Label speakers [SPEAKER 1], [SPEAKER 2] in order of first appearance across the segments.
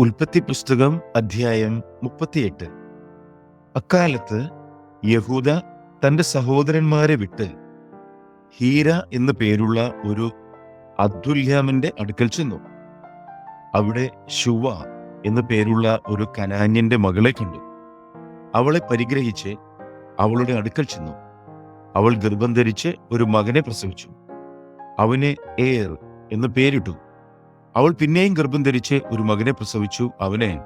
[SPEAKER 1] ഉൽപ്പത്തി പുസ്തകം അധ്യായം മുപ്പത്തിയെട്ട്. അക്കാലത്ത് യഹൂദ തന്റെ സഹോദരന്മാരെ വിട്ട് ഹീര എന്ന പേരുള്ള ഒരു അബ്ദുല്യാമിന്റെ അടുക്കൽ ചെന്നു. അവിടെ ശുവ എന്നു പേരുള്ള ഒരു കനാന്യന്റെ മകളെ കണ്ടു. അവളെ പരിഗ്രഹിച്ച് അവളുടെ അടുക്കൽ ചെന്നു. അവൾ ഗർഭം ധരിച്ച് ഒരു മകനെ പ്രസവിച്ചു. അവനെ ഏർ എന്ന് പേരിട്ടു. അവൾ പിന്നെയും ഗർഭം ധരിച്ച് ഒരു മകനെ പ്രസവിച്ചു. അവനെ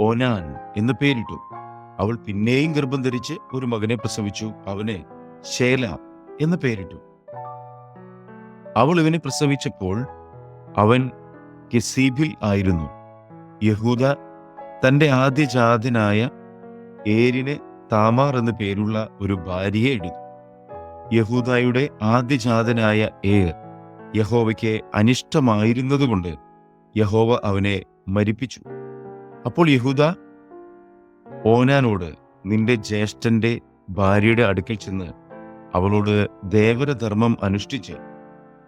[SPEAKER 1] ഓനാൻ എന്ന് പേരിട്ടു. അവൾ പിന്നെയും ഗർഭം ധരിച്ച് ഒരു മകനെ പ്രസവിച്ചു. അവനെ ശേല എന്ന് പേരിട്ടു. അവൾ ഇവനെ പ്രസവിച്ചപ്പോൾ അവൻ കെസീബിൽ ആയിരുന്നു. യഹൂദ തന്റെ ആദ്യജാതനായ ഏരിന് താമാർ എന്ന് പേരുള്ള ഒരു ഭാര്യയെ എടുത്തു. യഹൂദായുടെ ആദ്യജാതനായ ഏർ യഹോവയ്ക്ക് അനിഷ്ടമായിരുന്നതുകൊണ്ട് യഹോവ അവനെ മരിപ്പിച്ചു. അപ്പോൾ യഹൂദ ഓനാനോട് നിന്റെ ജ്യേഷ്ഠന്റെ ഭാര്യയുടെ അടുക്കൽ ചെന്ന് അവളോട് ദേവരധർമ്മം അനുഷ്ഠിച്ച്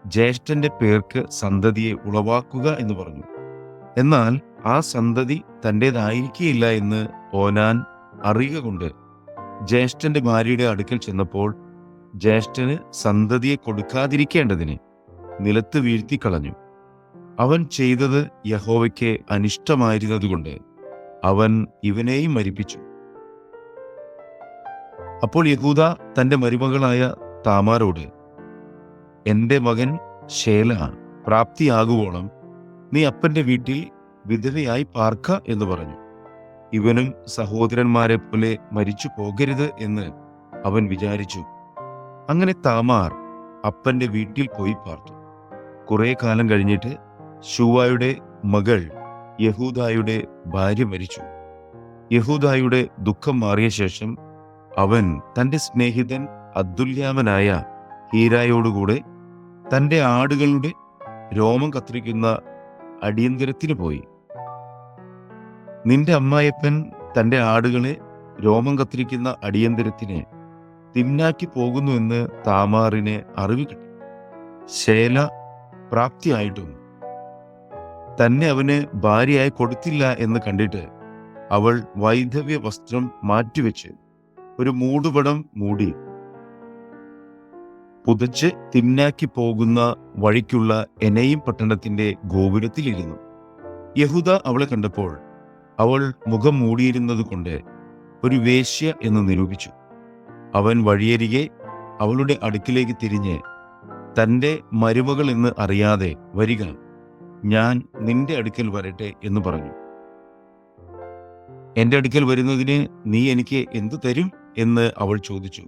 [SPEAKER 1] ജ്യേഷ്ഠന്റെ പേർക്ക് സന്തതിയെ ഉളവാക്കുക എന്ന് പറഞ്ഞു. എന്നാൽ ആ സന്തതി തന്റേതായിരിക്കില്ല എന്ന് ഓനാൻ അറിയുക കൊണ്ട് ജ്യേഷ്ഠന്റെ ഭാര്യയുടെ അടുക്കൽ ചെന്നപ്പോൾ ജ്യേഷ്ഠന് സന്തതിയെ കൊടുക്കാതിരിക്കേണ്ടതിന് നിലത്ത് വീഴ്ത്തിക്കളഞ്ഞു. അവൻ ചെയ്തത് യഹോവയ്ക്ക് അനിഷ്ടമായിരുന്നതുകൊണ്ട് അവൻ ഇവനെയും മരിപ്പിച്ചു. അപ്പോൾ യഹൂദ തന്റെ മരുമകളായ താമാരോട് എന്റെ മകൻ ശേല പ്രാപ്തിയാകുവോളം നീ അപ്പന്റെ വീട്ടിൽ വിധവയായി പാർക്ക എന്ന് പറഞ്ഞു. ഇവനും സഹോദരന്മാരെ പോലെ മരിച്ചു പോകരുത് എന്ന് അവൻ വിചാരിച്ചു. അങ്ങനെ താമാർ അപ്പന്റെ വീട്ടിൽ പോയി പാർത്തു. കുറെ കാലം കഴിഞ്ഞിട്ട് ഷുവായുടെ മകൾ യഹൂദായുടെ ഭാര്യ മരിച്ചു. യഹൂദായുടെ ദുഃഖം മാറിയ ശേഷം അവൻ തന്റെ സ്നേഹിതൻ അബ്ദുല്യാമനായ ഹീരായോടുകൂടെ തന്റെ ആടുകളുടെ രോമം കത്തിരിക്കുന്ന അടിയന്തരത്തിന് പോയി. നിന്റെ അമ്മായപ്പൻ തന്റെ ആടുകളെ രോമം കത്തിരിക്കുന്ന അടിയന്തരത്തിന് തിന്നാക്കി പോകുന്നുവെന്ന് താമാറിനെ അറിവ് കിട്ടി. ശേല പ്രാപ്തിയായിട്ടും. തന്നെ അവന് ഭാര്യയായി കൊടുത്തില്ല എന്ന് കണ്ടിട്ട് അവൾ വൈധവ്യ വസ്ത്രം മാറ്റിവെച്ച് ഒരു മൂടുപടം മൂടി. പുതച്ച് തിന്നാക്കി പോകുന്ന വഴിക്കുള്ള എനയും പട്ടണത്തിന്റെ ഗോപുരത്തിലിരുന്നു. യഹൂദ അവളെ കണ്ടപ്പോൾ അവൾ മുഖം മൂടിയിരുന്നത് കൊണ്ട് ഒരു വേശ്യ എന്ന് നിരൂപിച്ചു. അവൻ വഴിയരികെ അവളുടെ അടുക്കിലേക്ക് തിരിഞ്ഞ് തന്റെ മരുമകൾ എന്ന് അറിയാതെ വരിക ഞാൻ നിന്റെ അടുക്കൽ വരട്ടെ എന്ന് പറഞ്ഞു. എന്റെ അടുക്കൽ വരുന്നതിന് നീ എനിക്ക് എന്തു തരും? എന്ന് അവൾ ചോദിച്ചു.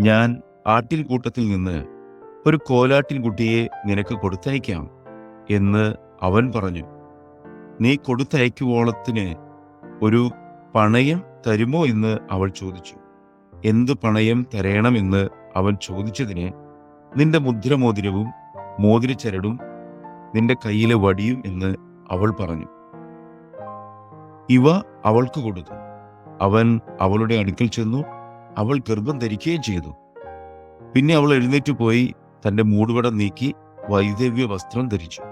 [SPEAKER 1] ഞാൻ ആട്ടിൻ കൂട്ടത്തിൽ നിന്ന് ഒരു കോലാട്ടിൻ കുട്ടിയെ നിനക്ക് കൊടുത്തയക്കാം എന്ന് അവൻ പറഞ്ഞു. നീ കൊടുത്തയക്കുവോളത്തിന് ഒരു പണയം തരുമോ? എന്ന് അവൾ ചോദിച്ചു. എന്ത് പണയം തരണമെന്ന് അവൻ ചോദിച്ചതിന് നിന്റെ മുദ്രമോതിരവും മോതിരച്ചരടും നിന്റെ കയ്യിലെ വടിയും എന്ന് അവൾ പറഞ്ഞു. ഇവ അവൾക്ക് കൊടുത്തു. അവൻ അവളുടെ അടുക്കൽ ചെന്നു അവൾ ഗർഭം ധരിക്കുകയും ചെയ്തു. പിന്നെ അവൾ എഴുന്നേറ്റ് പോയി തന്റെ മൂടുപടം നീക്കി വൈദവ്യ വസ്ത്രം ധരിച്ചു.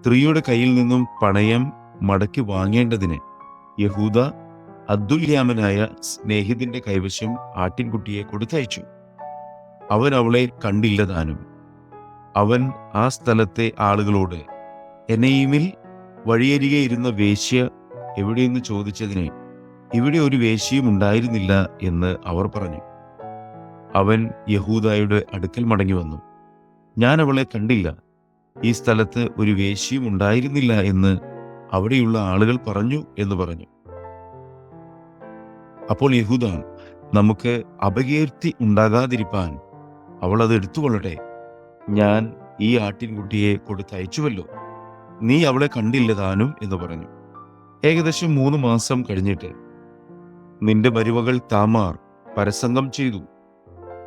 [SPEAKER 1] സ്ത്രീയുടെ കയ്യിൽ നിന്നും പണയം മടക്കി വാങ്ങേണ്ടതിന് യഹൂദ അബ്ദുൽ അബ്ദുല്യാമനായ സ്നേഹിതിന്റെ കൈവശം ആട്ടിൻകുട്ടിയെ കൊടുത്തയച്ചു. അവൻ അവളെ കണ്ടില്ലതാനും അവൻ ആ സ്ഥലത്തെ ആളുകളോട് എനയിമിൽ വഴിയരികെ ഇരുന്ന വേശ്യ എവിടെയെന്ന് ചോദിച്ചതിനെ ഇവിടെ ഒരു വേശ്യയും ഉണ്ടായിരുന്നില്ല എന്ന് അവർ പറഞ്ഞു. അവൻ യഹൂദായുടെ അടുക്കൽ മടങ്ങി വന്നു. ഞാൻ അവളെ കണ്ടില്ല. ഈ സ്ഥലത്ത് ഒരു വേശ്യയും ഉണ്ടായിരുന്നില്ല എന്ന് അവിടെയുള്ള ആളുകൾ പറഞ്ഞു എന്ന് പറഞ്ഞു. അപ്പോൾ യഹൂദ നമുക്ക് അപകീർത്തി ഉണ്ടാകാതിരിപ്പാൻ അവൾ അത് എടുത്തുകൊള്ളട്ടെ. ഞാൻ ഈ ആട്ടിൻകുട്ടിയെ കൊടുത്തയച്ചുവല്ലോ. നീ അവളെ കണ്ടില്ല താനും എന്ന് പറഞ്ഞു. ഏകദേശം മൂന്ന് മാസം കഴിഞ്ഞിട്ട് നിന്റെ മരുവകൾ താമാർ പരസംഗം ചെയ്തു.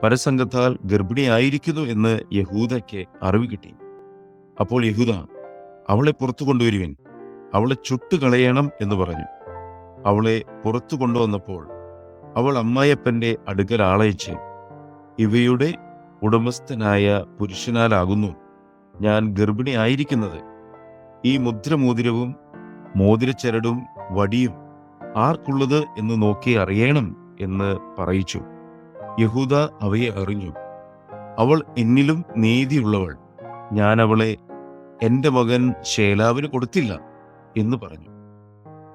[SPEAKER 1] പരസംഗത്താൽ ഗർഭിണിയായിരിക്കുന്നു എന്ന് യഹൂദയ്ക്ക് അറിവ് കിട്ടി. അപ്പോൾ യഹൂദ അവളെ പുറത്തു കൊണ്ടുവരുവൻ. അവളെ ചുട്ടുകളയണം എന്ന് പറഞ്ഞു. അവളെ പുറത്തു കൊണ്ടുവന്നപ്പോൾ അവൾ അമ്മായപ്പന്റെ അടുക്കൽ ആളയച്ച് ഇവയുടെ ഉടമസ്ഥനായ പുരുഷനാലാകുന്നു ഞാൻ ഗർഭിണിയായിരിക്കുന്നത്. ഈ മുദ്രമോതിരവും മോതിരച്ചരടും വടിയും ആർക്കുള്ളത് എന്ന് നോക്കി അറിയണം എന്ന് പറയിച്ചു. യഹൂദ അവയെ അറിഞ്ഞു. അവൾ എന്നിലും നീതിയുള്ളവൾ. ഞാൻ അവളെ എന്റെ മകൻ ശേലാവിന് കൊടുത്തില്ല എന്ന് പറഞ്ഞു.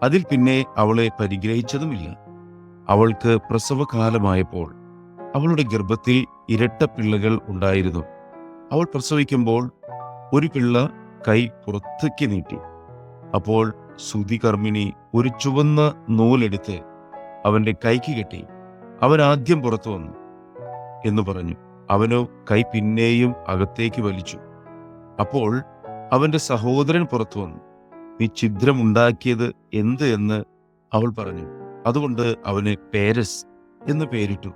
[SPEAKER 1] അതിൽ പിന്നെ അവളെ പരിഗ്രഹിച്ചതുമില്ല. അവൾക്ക് പ്രസവകാലമായപ്പോൾ അവളുടെ ഗർഭത്തിൽ ഇരട്ട പിള്ളകൾ ഉണ്ടായിരുന്നു. അവൾ പ്രസവിക്കുമ്പോൾ ഒരു പിള്ള കൈ പുറത്തേക്ക് നീട്ടി. അപ്പോൾ സുതി കർമ്മിണി ഒരു ചുവന്ന നൂലെടുത്ത് അവന്റെ കൈക്ക് കെട്ടി അവൻ ആദ്യം പുറത്തു വന്നു എന്ന് പറഞ്ഞു. അവനോ കൈ പിന്നെയും അകത്തേക്ക് വലിച്ചു. അപ്പോൾ അവന്റെ സഹോദരൻ പുറത്തു വന്നു. നീ ഛിദ്രമുണ്ടാക്കിയത് എന്ത്? എന്ന് അവൾ പറഞ്ഞു. അതുകൊണ്ട് അവന് പേരസ് എന്ന് പേരിട്ടു.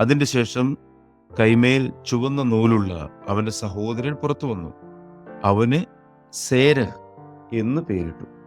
[SPEAKER 1] അതിന്റെ ശേഷം കൈമേൽ ചുവന്ന നൂലുള്ള അവന്റെ സഹോദരൻ പുറത്തു വന്നു. അവന് സേര എന്ന് പേരിട്ടു.